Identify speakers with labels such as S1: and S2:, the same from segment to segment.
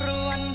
S1: Run.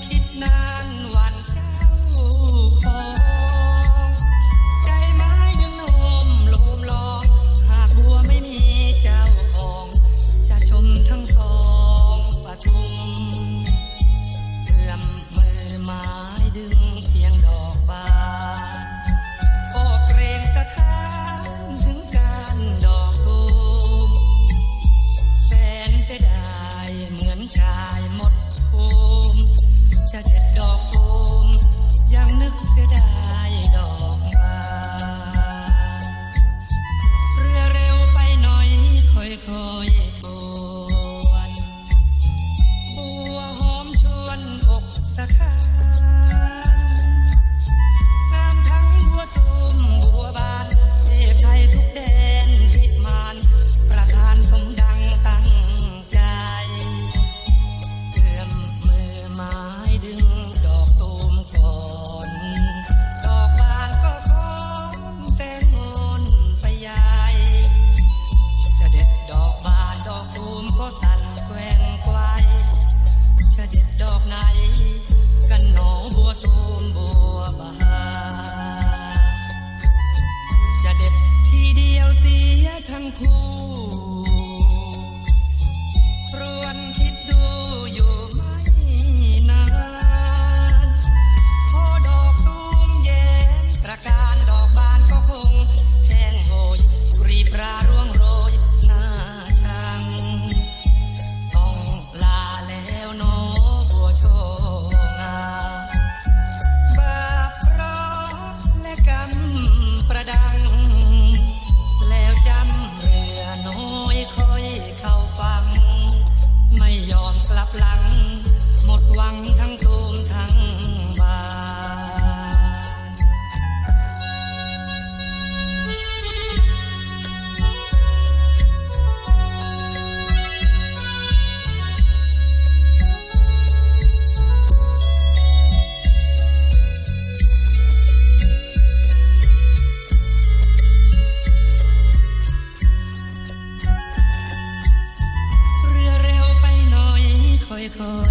S1: จะเด็ดดอกไหน กันหนอบัวตูมบัวบานจะเด็ดทีเดียวเสียทั้งคู่ call.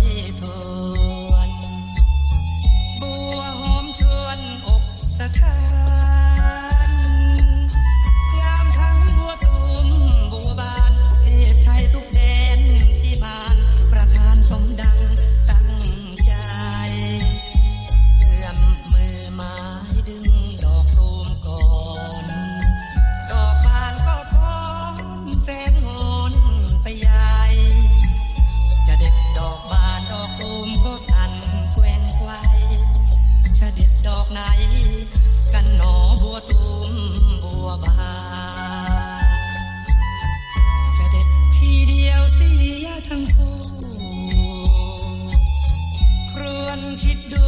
S1: don't you do